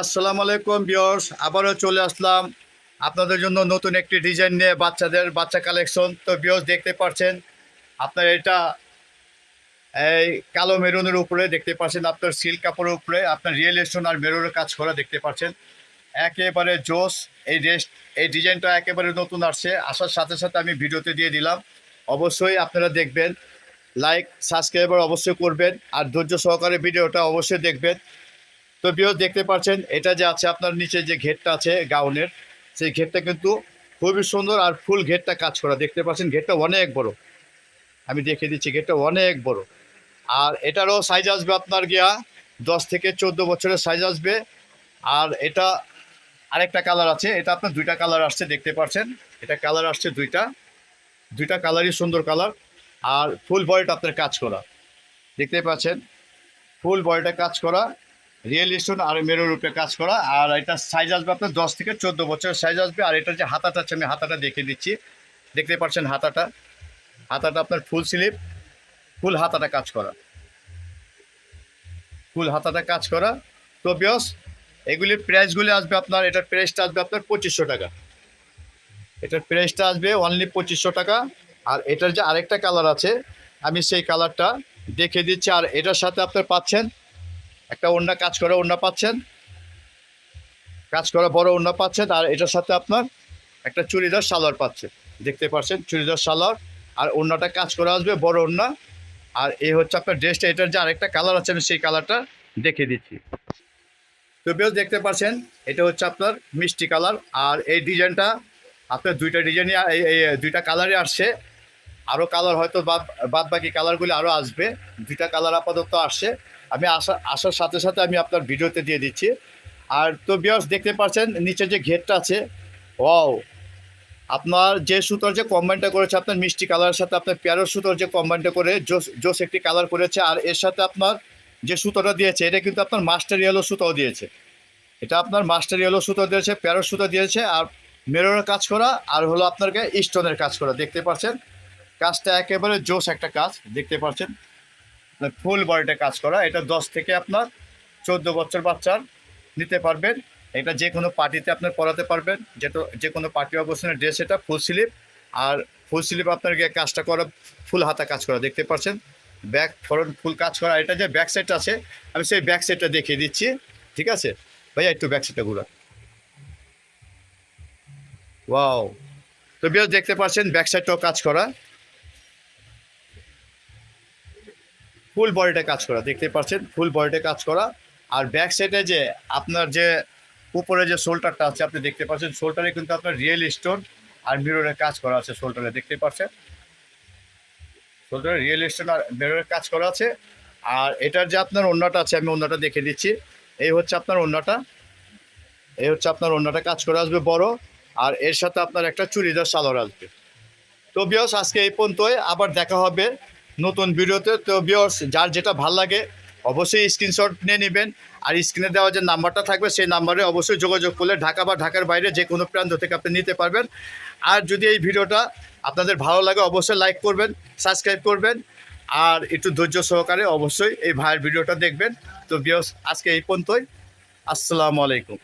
আসসালামু আলাইকুম বিয়র্স আবারও চলে আসলাম আপনাদের জন্য নতুন একটি ডিজাইন নিয়ে বাচ্চাদের বাচ্চা কালেকশন। তো বিয়র্স দেখতে পাচ্ছেন আপনার এটা এই কালো মেরুনের উপরে দেখতে পাচ্ছেন, আপনার সিল্ক কাপড়ের উপরে আপনার রিয়েল স্টোন আর মেরুনের কাজ করা দেখতে পাচ্ছেন। একেবারে জোস, এই রেস্ট এই ডিজাইনটা একেবারে নতুন আসছে। আসার সাথে সাথে আমি ভিডিওতে দিয়ে দিলাম। অবশ্যই আপনারা দেখবেন, লাইক, সাবস্ক্রাইবার অবশ্যই করবেন, আর ধৈর্য সহকারে ভিডিওটা অবশ্যই দেখবেন। তো বিয়স দেখতে পাচ্ছেন, এটা যে আছে আপনার নিচে যে ঘেরটা আছে, গাউনের, সেই ঘেরটা কিন্তু খুবই সুন্দর আর ফুল ঘেরটা কাজ করা। দেখতে পাচ্ছেন, ঘেরটা অনেক বড়। আমি দেখে দিচ্ছি, ঘেরটা অনেক বড়। আর এটারও সাইজ আসবে আপনার গিয়া দশ থেকে চোদ্দ বছরের সাইজ আসবে। আর এটা আরেকটা কালার আছে, এটা আপনার দুইটা কালার আসছে, দেখতে পাচ্ছেন। এটা কালার আসছে দুইটা। দুইটা কালারই সুন্দর কালার আর ফুল বডিটা আপনার কাজ করা। দেখতে পাচ্ছেন ফুল বডিটা কাজ করা। রিয়েল স্টোন আর মেরুর উপরে কাজ করা। আর এটা সাইজ আসবে আপনার দশ থেকে চোদ্দ বছরের সাইজ আসবে। আর এটার যে হাতাটা আছে, আমি হাতাটা দেখিয়ে দিচ্ছি। দেখতে পাচ্ছেন হাতাটা। হাতাটা আপনার ফুল স্লিপ ফুল হাতাটা কাজ করা। ফুল হাতাটা কাজ করা। তো বিয়স, এগুলির প্রাইসগুলি আসবে আপনার, এটার প্রাইসটা আসবে আপনার পঁচিশশো টাকা। এটার প্রাইসটা আসবে অনলি পঁচিশশো টাকা। আর এটার যে আরেকটা কালার আছে, আমি সেই কালারটা দেখে দিচ্ছি। আর এটার সাথে আপনার পাচ্ছেন একটা ওড়না কাজ করা, ওড়না পাচ্ছেন। কাজ করা বড় ওড়না পাচ্ছেন, আর এটার সাথে আপনার একটা চুড়িদার সালোয়ার পাচ্ছে। দেখতে পাচ্ছেন, চুড়িদার সালোয়ার, আর ওড়নাটা কাজ করা আসবে, বড় ওড়না। আর এই হচ্ছে আপনার ড্রেসটা, এটার যে আরেকটা কালার আছে, আমি সেই কালারটা দেখে দিচ্ছি। তো বেশ দেখতে পাচ্ছেন, এটা হচ্ছে আপনার মিষ্টি কালার, আর এই ডিজাইনটা আপনার দুইটা ডিজাইনই, এই দুইটা কালারই আসছে। আরও কালার হয়তো বাদ বাদ বাকি কালারগুলি আরও আসবে। দুইটা কালার আপাতত আসছে। আমি আসা আসার সাথে সাথে আমি আপনার ভিডিওতে দিয়ে দিচ্ছি। আর তো বিয়ার্স দেখতে পাচ্ছেন, নিচে যে ঘেরটা আছে, ওয়াও। আপনার যে সুতোর যে কম্বাইনটা করেছে, আপনার মিষ্টি কালারের সাথে, আপনার পেয়ারো সুতোর যে কম্বাইনটা করে, জোস জোস একটি কালার করেছে, আর এর সাথে আপনার যে সুতোটা দিয়েছে, এটা কিন্তু আপনার মাস্টার ইয়েলো সুতোও দিয়েছে। এটা আপনার মাস্টার ইয়েলো সুতো দিয়েছে প্যারো সুতো দিয়েছে, আর মেরোর কাজ করা, আর হলো আপনাকে স্টোনের কাজ করা। দেখতে পাচ্ছেন? কাজটা একেবারে জোস একটা কাজ, দেখতে পাচ্ছেন? ফুল বডিতে কাজ করা, এটা দশ থেকে আপনার চোদ্দ বছর বাচ্চার নিতে পারবেন। এটা যে কোনো পার্টিতে আপনার পরাতে পারবেন, যেটা, যে কোনো পার্টি অবস্থানের ড্রেস এটা ফুল স্লিপ আর ফুল স্লিপ আপনার গিয়ে কাজটা করা ফুল হাতা কাজ করা, দেখতে পাচ্ছেন ব্যাক ফ্রন্ট ফুল কাজ করা, এটা যে ব্যাক সাইডটা আছে, আমি সেই ব্যাক সাইডটা দেখিয়ে দিচ্ছি, ঠিক আছে? ভাইয়া, একটু ব্যাক সাইডটা ঘুরা ওয়াও তো বেশ দেখতে পাচ্ছেন ব্যাক সাইডটাও কাজ করা। ফুল বডিটা কাজ করা দেখতে পাচ্ছেন? ফুল বডিটা কাজ করা। আর ব্যাক সাইডে যে আপনার যে উপরে যে শোল্ডারটা আছে, আপনি দেখতে পাচ্ছেন শোল্ডারে কিন্তু আপনার রিয়েল স্টোন আর মিররের কাজ করা আছে শোল্ডারে দেখতে পাচ্ছেন? শোল্ডারে রিয়েল স্টোন আর মিররের কাজ করা আছে। আর এটার যে আপনার অন্যটা আছে, আমি অন্যটা দেখে দিচ্ছি। এই হচ্ছে আপনার অন্যটা এই হচ্ছে আপনার অন্যটা কাজ করে আসবে বড়। আর এর সাথে আপনার একটা চুড়িদার সালোয়ার আসবে। তো বিয়স আজকে এই পর্যন্তই। আবার দেখা হবে নতুন ভিডিওতে। তো বিয়স যার যেটা ভালো লাগে, অবশ্যই স্ক্রিনশট নিয়ে নেবেন। আর স্ক্রিনে দেওয়া যে নাম্বারটা থাকবে, সেই নাম্বারে অবশ্যই যোগাযোগ করলে ঢাকা বা ঢাকার বাইরে যে কোনো প্রান্ত থেকে আপনি নিতে পারবেন। আর যদি এই ভিডিওটা আপনাদের ভালো লাগে, অবশ্যই লাইক করবেন সাবস্ক্রাইব করবেন। আর একটু ধৈর্য সহকারে অবশ্যই এই ভাইয়ের ভিডিওটা দেখবেন। তো বিয়স আজকে এই পর্যন্তই। আসসালামু আলাইকুম।